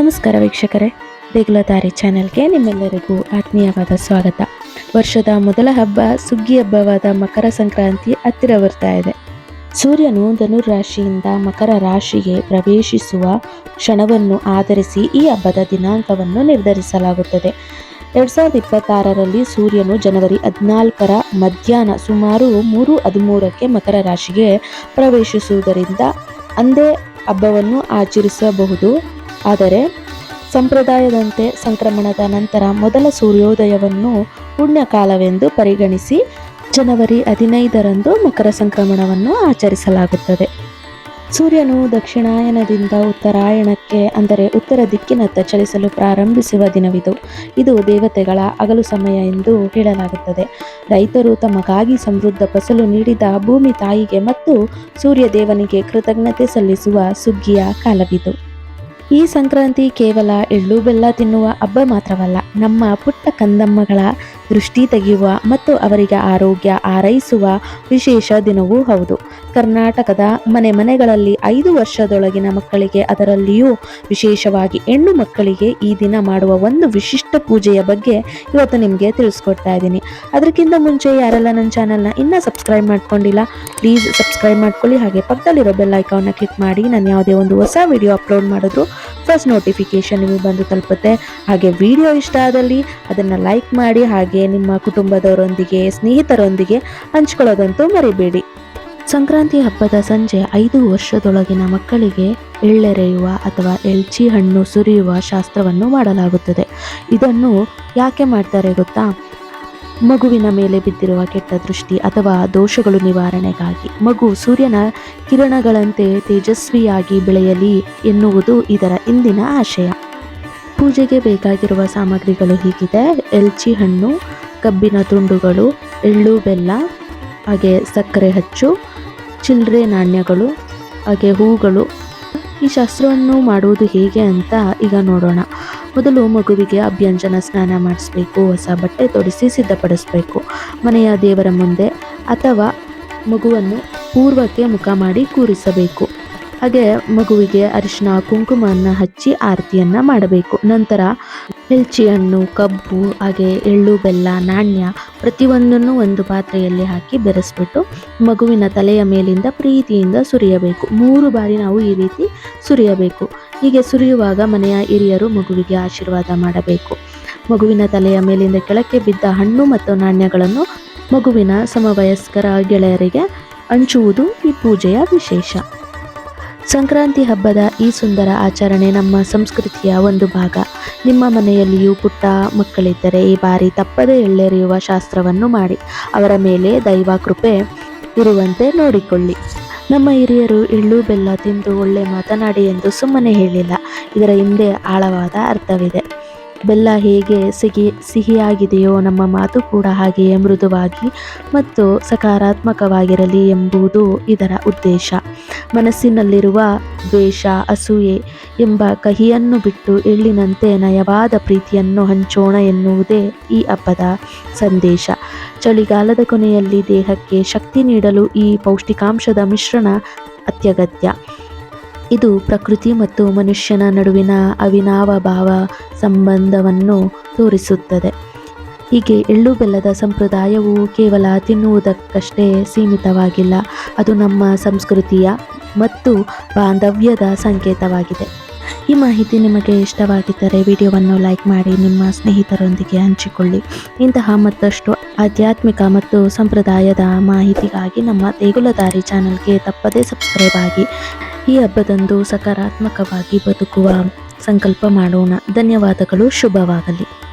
ನಮಸ್ಕಾರ ವೀಕ್ಷಕರೇ. ದೇಗುಲಧಾರಿ ಚಾನೆಲ್ಗೆ ನಿಮ್ಮೆಲ್ಲರಿಗೂ ಆತ್ಮೀಯವಾದ ಸ್ವಾಗತ. ವರ್ಷದ ಮೊದಲ ಹಬ್ಬ ಸುಗ್ಗಿ ಹಬ್ಬವಾದ ಮಕರ ಸಂಕ್ರಾಂತಿ ಹತ್ತಿರ ಬರ್ತಾ ಇದೆ. ಸೂರ್ಯನು ಧನುರಾಶಿಯಿಂದ ಮಕರ ರಾಶಿಗೆ ಪ್ರವೇಶಿಸುವ ಕ್ಷಣವನ್ನು ಆಧರಿಸಿ ಈ ಹಬ್ಬದ ದಿನಾಂಕವನ್ನು ನಿರ್ಧರಿಸಲಾಗುತ್ತದೆ. ಎರಡ್ ಸಾವಿರದ ಇಪ್ಪತ್ತಾರರಲ್ಲಿ ಸೂರ್ಯನು ಜನವರಿ ಹದಿನಾಲ್ಕರ ಮಧ್ಯಾಹ್ನ ಸುಮಾರು ಮೂರು ಹದಿಮೂರಕ್ಕೆ ಮಕರ ರಾಶಿಗೆ ಪ್ರವೇಶಿಸುವುದರಿಂದ ಅಂದೇ ಹಬ್ಬವನ್ನು ಆಚರಿಸಬಹುದು. ಆದರೆ ಸಂಪ್ರದಾಯದಂತೆ ಸಂಕ್ರಮಣದ ನಂತರ ಮೊದಲ ಸೂರ್ಯೋದಯವನ್ನು ಪುಣ್ಯಕಾಲವೆಂದು ಪರಿಗಣಿಸಿ ಜನವರಿ ಹದಿನೈದರಂದು ಮಕರ ಸಂಕ್ರಮಣವನ್ನು ಆಚರಿಸಲಾಗುತ್ತದೆ. ಸೂರ್ಯನು ದಕ್ಷಿಣಾಯನದಿಂದ ಉತ್ತರಾಯಣಕ್ಕೆ, ಅಂದರೆ ಉತ್ತರ ದಿಕ್ಕಿನತ್ತ ಚಲಿಸಲು ಪ್ರಾರಂಭಿಸುವ ದಿನವಿದು. ಇದು ದೇವತೆಗಳ ಅಗಲು ಸಮಯ ಎಂದು ಹೇಳಲಾಗುತ್ತದೆ. ರೈತರು ತಮಗಾಗಿ ಸಮೃದ್ಧ ಫಸಲು ನೀಡಿದ ಭೂಮಿ ತಾಯಿಗೆ ಮತ್ತು ಸೂರ್ಯ ದೇವನಿಗೆ ಕೃತಜ್ಞತೆ ಸಲ್ಲಿಸುವ ಸುಗ್ಗಿಯ ಕಾಲವಿದು. ಈ ಸಂಕ್ರಾಂತಿ ಕೇವಲ ಎಳ್ಳು ಬೆಲ್ಲ ತಿನ್ನುವ ಹಬ್ಬ ಮಾತ್ರವಲ್ಲ, ನಮ್ಮ ಪುಟ್ಟ ಕಂದಮ್ಮಗಳ ದೃಷ್ಟಿ ತೆಗೆಯುವ ಮತ್ತು ಅವರಿಗೆ ಆರೋಗ್ಯ ಆರೈಸುವ ವಿಶೇಷ ದಿನವೂ ಹೌದು. ಕರ್ನಾಟಕದ ಮನೆ ಮನೆಗಳಲ್ಲಿ ಐದು ವರ್ಷದೊಳಗಿನ ಮಕ್ಕಳಿಗೆ ಅದರಲ್ಲಿಯೂ ವಿಶೇಷವಾಗಿ ಹೆಣ್ಣು ಮಕ್ಕಳಿಗೆ ಈ ದಿನ ಮಾಡುವ ಒಂದು ವಿಶಿಷ್ಟ ಪೂಜೆಯ ಬಗ್ಗೆ ಇವತ್ತು ನಿಮಗೆ ತಿಳಿಸ್ಕೊಡ್ತಾ ಇದ್ದೀನಿ. ಅದಕ್ಕಿಂತ ಮುಂಚೆ ಯಾರೆಲ್ಲ ನನ್ನ ಚಾನಲ್ನ ಇನ್ನೂ ಸಬ್ಸ್ಕ್ರೈಬ್ ಮಾಡ್ಕೊಂಡಿಲ್ಲ, ಪ್ಲೀಸ್ ಸಬ್ಸ್ಕ್ರೈಬ್ ಮಾಡ್ಕೊಳ್ಳಿ. ಹಾಗೆ ಪಕ್ಕದಲ್ಲಿರೋ ಬೆಲ್ ಐಕಾನ್ನ ಕ್ಲಿಕ್ ಮಾಡಿ, ನಾನು ಯಾವುದೇ ಒಂದು ಹೊಸ ವಿಡಿಯೋ ಅಪ್ಲೋಡ್ ಮಾಡಿದ್ರು ಫಸ್ಟ್ ನೋಟಿಫಿಕೇಶನ್ ನಿಮಗೆ ಬಂದು ತಲುಪುತ್ತೆ. ಹಾಗೆ ವಿಡಿಯೋ ಇಷ್ಟ ಆದಲ್ಲಿ ಅದನ್ನು ಲೈಕ್ ಮಾಡಿ, ಹಾಗೆ ನಿಮ್ಮ ಕುಟುಂಬದವರೊಂದಿಗೆ, ಸ್ನೇಹಿತರೊಂದಿಗೆ ಹಂಚ್ಕೊಳ್ಳೋದಂತೂ ಮರಿಬೇಡಿ. ಸಂಕ್ರಾಂತಿ ಹಬ್ಬದ ಸಂಜೆ ಐದು ವರ್ಷದೊಳಗಿನ ಮಕ್ಕಳಿಗೆ ಎಳ್ಳೆರೆಯುವ ಅಥವಾ ಎಳ್ಚಿ ಹಣ್ಣು ಸುರಿಯುವ ಶಾಸ್ತ್ರವನ್ನು ಮಾಡಲಾಗುತ್ತದೆ. ಇದನ್ನು ಯಾಕೆ ಮಾಡ್ತಾರೆ ಗೊತ್ತಾ? ಮಗುವಿನ ಮೇಲೆ ಬಿದ್ದಿರುವ ಕೆಟ್ಟ ದೃಷ್ಟಿ ಅಥವಾ ದೋಷಗಳು ನಿವಾರಣೆಗಾಗಿ. ಮಗು ಸೂರ್ಯನ ಕಿರಣಗಳಂತೆ ತೇಜಸ್ವಿಯಾಗಿ ಬೆಳೆಯಲಿ ಎನ್ನುವುದು ಇದರ ಇಂದಿನ ಆಶಯ. ಪೂಜೆಗೆ ಬೇಕಾಗಿರುವ ಸಾಮಗ್ರಿಗಳು ಹೀಗಿದೆ. ಎಲ್ಚಿ ಹಣ್ಣು, ಕಬ್ಬಿನ ತುಂಡುಗಳು, ಎಳ್ಳು, ಬೆಲ್ಲ, ಹಾಗೆ ಸಕ್ಕರೆ ಹಚ್ಚು. ಚಿಲ್ಲರೆ ನಾಣ್ಯಗಳು, ಹಾಗೆ ಹೂಗಳು. ಈ ಶಾಸ್ತ್ರವನ್ನು ಮಾಡುವುದು ಹೇಗೆ ಅಂತ ಈಗ ನೋಡೋಣ. ಮೊದಲು ಮಗುವಿಗೆ ಅಭ್ಯಂಜನ ಸ್ನಾನ ಮಾಡಿಸ್ಬೇಕು, ಹೊಸ ಬಟ್ಟೆ ತೊಡಿಸಿ ಸಿದ್ಧಪಡಿಸಬೇಕು. ಮನೆಯ ದೇವರ ಮುಂದೆ ಅಥವಾ ಮಗುವನ್ನು ಪೂರ್ವಕ್ಕೆ ಮುಖ ಮಾಡಿ ಕೂರಿಸಬೇಕು. ಹಾಗೆ ಮಗುವಿಗೆ ಅರಿಶಿನ ಕುಂಕುಮವನ್ನು ಹಚ್ಚಿ ಆರತಿಯನ್ನು ಮಾಡಬೇಕು. ನಂತರ ಎಲ್ಚಿ ಹಣ್ಣು ಕಬ್ಬು, ಹಾಗೆ ಎಳ್ಳು, ಬೆಲ್ಲ, ನಾಣ್ಯ ಪ್ರತಿಯೊಂದನ್ನು ಒಂದು ಪಾತ್ರೆಯಲ್ಲಿ ಹಾಕಿ ಬೆರೆಸ್ಬಿಟ್ಟು ಮಗುವಿನ ತಲೆಯ ಮೇಲಿಂದ ಪ್ರೀತಿಯಿಂದ ಸುರಿಯಬೇಕು. ಮೂರು ಬಾರಿ ನಾವು ಈ ರೀತಿ ಸುರಿಯಬೇಕು. ಹೀಗೆ ಸುರಿಯುವಾಗ ಮನೆಯ ಹಿರಿಯರು ಮಗುವಿಗೆ ಆಶೀರ್ವಾದ ಮಾಡಬೇಕು. ಮಗುವಿನ ತಲೆಯ ಮೇಲಿಂದ ಕೆಳಕ್ಕೆ ಬಿದ್ದ ಹಣ್ಣು ಮತ್ತು ನಾಣ್ಯಗಳನ್ನು ಮಗುವಿನ ಸಮವಯಸ್ಕರ ಗೆಳೆಯರಿಗೆ ಹಂಚುವುದು ಈ ಪೂಜೆಯ ವಿಶೇಷ. ಸಂಕ್ರಾಂತಿ ಹಬ್ಬದ ಈ ಸುಂದರ ಆಚರಣೆ ನಮ್ಮ ಸಂಸ್ಕೃತಿಯ ಒಂದು ಭಾಗ. ನಿಮ್ಮ ಮನೆಯಲ್ಲಿಯೂ ಪುಟ್ಟ ಮಕ್ಕಳಿದ್ದರೆ ಈ ಬಾರಿ ತಪ್ಪದೆ ಎಳ್ಳೆರೆಯುವ ಶಾಸ್ತ್ರವನ್ನು ಮಾಡಿ. ಅವರ ಮೇಲೆ ದೈವ ಕೃಪೆ ಇರುವಂತೆ ನೋಡಿಕೊಳ್ಳಿ. ನಮ್ಮ ಹಿರಿಯರು ಎಳ್ಳು ಬೆಲ್ಲ ತಿಂದು ಒಳ್ಳೆ ಮಾತನಾಡಿ ಎಂದು ಸುಮ್ಮನೆ ಹೇಳಿಲ್ಲ. ಇದರ ಹಿಂದೆ ಆಳವಾದ ಅರ್ಥವಿದೆ. ಬೆಲ್ಲ ಹೇಗೆ ಸಿಹಿ ಸಿಹಿಯಾಗಿದೆಯೋ ನಮ್ಮ ಮಾತು ಕೂಡ ಹಾಗೆಯೇ ಮೃದುವಾಗಿ ಮತ್ತು ಸಕಾರಾತ್ಮಕವಾಗಿರಲಿ ಎಂಬುದು ಇದರ ಉದ್ದೇಶ. ಮನಸ್ಸಿನಲ್ಲಿರುವ ದ್ವೇಷ, ಅಸೂಯೆ ಎಂಬ ಕಹಿಯನ್ನು ಬಿಟ್ಟು ಎಳ್ಳಿನಂತೆ ನಯವಾದ ಪ್ರೀತಿಯನ್ನು ಹಂಚೋಣ ಎನ್ನುವುದೇ ಈ ಹಬ್ಬದ ಸಂದೇಶ. ಚಳಿಗಾಲದ ಕೊನೆಯಲ್ಲಿ ದೇಹಕ್ಕೆ ಶಕ್ತಿ ನೀಡಲು ಈ ಪೌಷ್ಟಿಕಾಂಶದ ಮಿಶ್ರಣ ಅತ್ಯಗತ್ಯ. ಇದು ಪ್ರಕೃತಿ ಮತ್ತು ಮನುಷ್ಯನ ನಡುವಿನ ಅವಿನಾವಭಾವ ಸಂಬಂಧವನ್ನು ತೋರಿಸುತ್ತದೆ. ಹೀಗೆ ಎಳ್ಳು ಬೆಲ್ಲದ ಸಂಪ್ರದಾಯವು ಕೇವಲ ತಿನ್ನುವುದಕ್ಕಷ್ಟೇ ಸೀಮಿತವಾಗಿಲ್ಲ. ಅದು ನಮ್ಮ ಸಂಸ್ಕೃತಿಯ ಮತ್ತು ಬಾಂಧವ್ಯದ ಸಂಕೇತವಾಗಿದೆ. ಈ ಮಾಹಿತಿ ನಿಮಗೆ ಇಷ್ಟವಾಗಿದ್ದರೆ ವಿಡಿಯೋವನ್ನು ಲೈಕ್ ಮಾಡಿ, ನಿಮ್ಮ ಸ್ನೇಹಿತರೊಂದಿಗೆ ಹಂಚಿಕೊಳ್ಳಿ. ಇಂತಹ ಮತ್ತಷ್ಟು ಆಧ್ಯಾತ್ಮಿಕ ಮತ್ತು ಸಂಪ್ರದಾಯದ ಮಾಹಿತಿಗಾಗಿ ನಮ್ಮ ದೇಗುಲದಾರಿ ಚಾನಲ್ಗೆ ತಪ್ಪದೇ ಸಬ್ಸ್ಕ್ರೈಬ್ ಆಗಿ ಈ ಹಬ್ಬದಂದು ಸಕಾರಾತ್ಮಕವಾಗಿ ಬದುಕುವ ಸಂಕಲ್ಪ ಮಾಡೋಣ. ಧನ್ಯವಾದಗಳು. ಶುಭವಾಗಲಿ.